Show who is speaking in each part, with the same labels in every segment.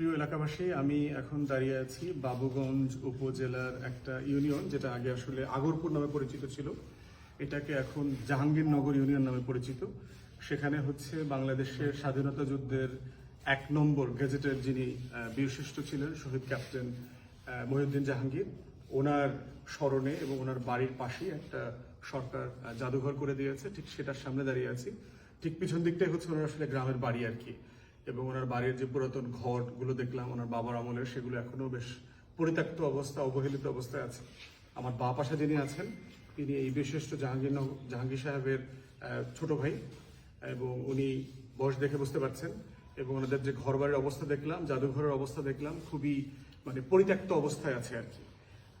Speaker 1: প্রিয় এলাকাবাসী, আমি এখন দাঁড়িয়ে আছি বাবুগঞ্জ উপজেলার একটা ইউনিয়ন, যেটা আগে আসলে আগরপুর নামে পরিচিত ছিল। এটাকে এখন জাহাঙ্গীরনগর ইউনিয়ন নামে পরিচিত। সেখানে হচ্ছে বাংলাদেশের স্বাধীনতা যুদ্ধের এক নম্বর গেজেটের যিনি বীরশ্রেষ্ঠ ছিলেন, শহীদ ক্যাপ্টেন মহিউদ্দিন জাহাঙ্গীর, ওনার স্মরণে এবং ওনার বাড়ির পাশেই একটা সরকার জাদুঘর করে দিয়েছে। ঠিক সেটার সামনে দাঁড়িয়ে আছি। ঠিক পিছন দিকটাই হচ্ছে ওনার আসলে গ্রামের বাড়ি আর কি। এবং ওনার বাড়ির যে পুরাতন ঘরগুলো দেখলাম, ওনার বাবার আমলের, সেগুলো এখনও বেশ পরিত্যক্ত অবস্থা, অবহেলিত অবস্থায় আছে। আমার বা পাশে যিনি আছেন, তিনি এই বিশিষ্ট জাহাঙ্গীর জাহাঙ্গীর সাহেবের ছোট ভাই, এবং উনি বয়স দেখে বুঝতে পারছেন, এবং ওনাদের যে ঘর বাড়ির অবস্থা দেখলাম, জাদুঘরের অবস্থা দেখলাম, খুবই মানে পরিত্যক্ত অবস্থায় আছে আর কি।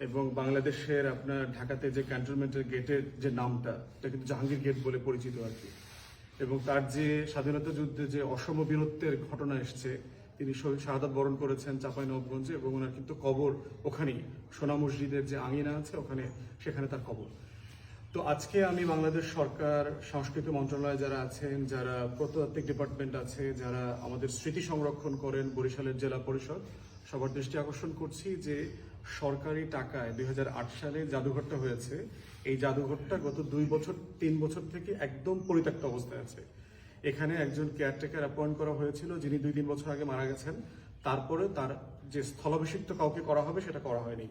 Speaker 1: এবং বাংলাদেশের আপনার ঢাকাতে যে ক্যান্টনমেন্টের গেটের যে নামটা, এটা কিন্তু জাহাঙ্গীর গেট বলে পরিচিত আর কি। এবং তার যে স্বাধীনতা যুদ্ধে যে অসম বীরত্বের ঘটনা এসছে, তিনি শহীদ বরণ করেছেন চাঁপাইনবাবগঞ্জে এবং ওনার কিন্তু কবর ওখানেই, সোনা মসজিদের যে আঙিনা আছে ওখানে, সেখানে তার কবর। তো আজকে আমি বাংলাদেশ সরকার, সংস্কৃতি মন্ত্রণালয়ে যারা আছেন, যারা প্রত্নতাত্ত্বিক ডিপার্টমেন্ট আছে, যারা আমাদের স্মৃতি সংরক্ষণ করেন বরিশালের জেলা পরিষদ, সবার দৃষ্টি আকর্ষণ করছি যে সরকারি টাকায় দুই হাজার আট সালে জাদুঘরটা হয়েছে। এই জাদুঘরটা গত দুই বছর, তিন বছর থেকে একদম পরিত্যক্ত অবস্থায় আছে। এখানে একজন কেয়ারটেকার অ্যাপয়েন্ট করা হয়েছিল, যিনি দুই তিন বছর আগে মারা গেছেন। তারপরে তার যে স্থলাভিষিক্ত কাউকে করা হবে, সেটা করা হয়নি।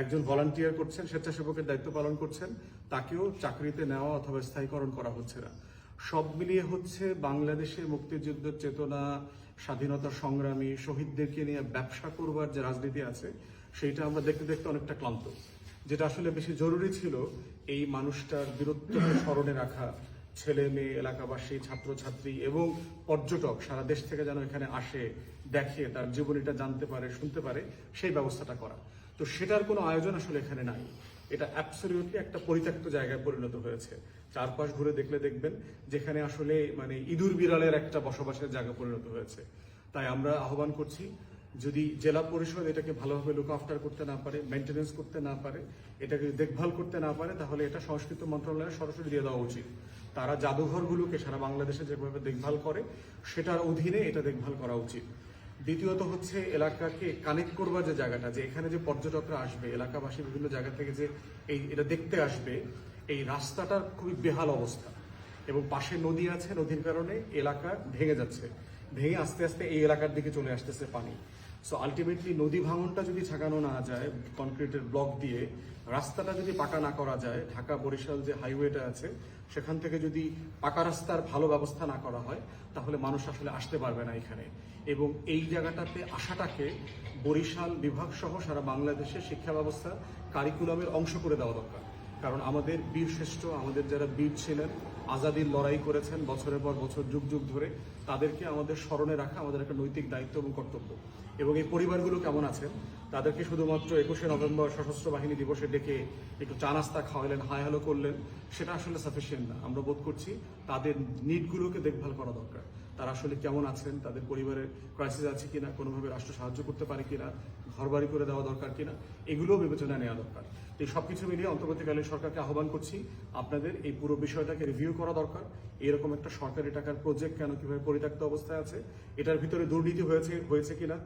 Speaker 1: একজন ভলান্টিয়ার করছেন, স্বেচ্ছাসেবকের দায়িত্ব পালন করছেন, তাকেও চাকরিতে নেওয়া অথবা স্থায়ীকরণ করা হচ্ছে না। সব মিলিয়ে হচ্ছে বাংলাদেশে মুক্তিযুদ্ধের চেতনা, স্বাধীনতা সংগ্রামী, শহীদদেরকে নিয়ে ব্যবসা করবার যে রাজনীতি আছে সেইটা আমরা দেখতে দেখতে অনেকটা ক্লান্ত। যেটা আসলে বেশি জরুরি ছিল এই মানুষটার বীরত্বকে স্মরণে রাখা, ছেলে, মেয়ে, এলাকাবাসী, ছাত্রছাত্রী এবং পর্যটক সারা দেশ থেকে যেন এখানে আসে, দেখে, তার জীবনীটা জানতে পারে, শুনতে পারে, সেই ব্যবস্থাটা করা। তো সেটার কোনো আয়োজন আসলে এখানে নাই। এটা অ্যাবসলিউটলি একটা পরিত্যক্ত জায়গায় পরিণত হয়েছে। চারপাশ ঘুরে দেখলে দেখবেন যেখানে আসলে মানে ইঁদুর বিড়ালের একটা বসবাসের জায়গা পরিণত হয়েছে। তাই আমরা আহ্বান করছি যদি জেলা পরিষদ এটাকে ভালোভাবে লুক আফটার করতে না পারে মেনটেনেন্স করতে না পারে, এটাকে দেখভাল করতে না পারে, তাহলে এটা সংস্কৃত মন্ত্রণালয়ে সরাসরি দিয়ে দেওয়া উচিত। তারা জাদুঘরগুলোকে সারা বাংলাদেশে যেভাবে দেখভাল করে, সেটার অধীনে এটা দেখভাল করা উচিত। দ্বিতীয়ত হচ্ছে এলাকাকে কানেক্ট করবার যে জায়গাটা, যে এখানে যে পর্যটকরা আসবে, এলাকাবাসী বিভিন্ন জায়গা থেকে যে এই এটা দেখতে আসবে, এই রাস্তাটার খুবই বেহাল অবস্থা। এবং পাশে নদী আছে, নদীর কারণে এলাকা ভেঙে যাচ্ছে। ভেঙে আস্তে আস্তে এই এলাকার দিকে চলে আসতেছে পানি। সো আলটিমেটলি নদী ভাঙনটা যদি ছাকানো না যায় কনক্রিটের ব্লক দিয়ে, রাস্তাটা যদি পাকা না করা যায়, ঢাকা বরিশাল যে হাইওয়েটা আছে, সেখান থেকে যদি পাকা রাস্তার ভালো ব্যবস্থা না করা হয়, তাহলে মানুষ আসলে আসতে পারবে না এখানে। এবং এই জায়গাটাতে আসাটাকে বরিশাল বিভাগ সহ সারা বাংলাদেশের শিক্ষা ব্যবস্থা কারিকুলামের অংশ করে দেওয়া দরকার। কারণ আমাদের বীর শ্রেষ্ঠ আমাদের যারা বীর ছিলেন আজাদির লড়াই করেছেন বছরের পর বছর, যুগ যুগ ধরে। তাদেরকে আমাদের স্মরণে রাখা আমাদের একটা নৈতিক দায়িত্ব এবং কর্তব্য। এবং এই পরিবারগুলো কেমন আছেন? তাদেরকে শুধুমাত্র একুশে নভেম্বর সশস্ত্র বাহিনী দিবসে ডেকে একটু চা নাস্তা খাওয়ালেন, হাই হ্যালো করলেন, সেটা আসলে সাফিসিয়েন্ট না। আমরা বোধ করছি তাদের নিটগুলোকে দেখভাল করা দরকার। তারা আসলে কেমন আছেন? তাদের পরিবারের ক্রাইসিস আছে কিনা? কোনোভাবে রাষ্ট্র সাহায্য করতে পারে কিনা? ঘর বাড়ি করে দেওয়া দরকার কিনা? এগুলোও বিবেচনায় নেওয়া দরকার। এই সবকিছু মিলিয়ে অন্তর্বর্তীকালীন সরকারকে আহ্বান করছি, আপনাদের এই পুরো বিষয়টাকে রিভিউ করা দরকার। এরকম একটা সরকারি টাকার প্রজেক্ট কেন কীভাবে পরিত্যক্ত অবস্থায় আছে? এটার ভিতরে দুর্নীতি হয়েছে হয়েছে কিনা?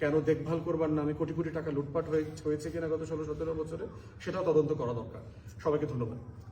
Speaker 1: কেন দেখভাল করবার নামে কোটি কোটি টাকা লুটপাট হয়ে- হয়েছে কিনা গত ষোলো সতেরো বছরে? সেটাও তদন্ত করা দরকার। সবাইকে ধন্যবাদ।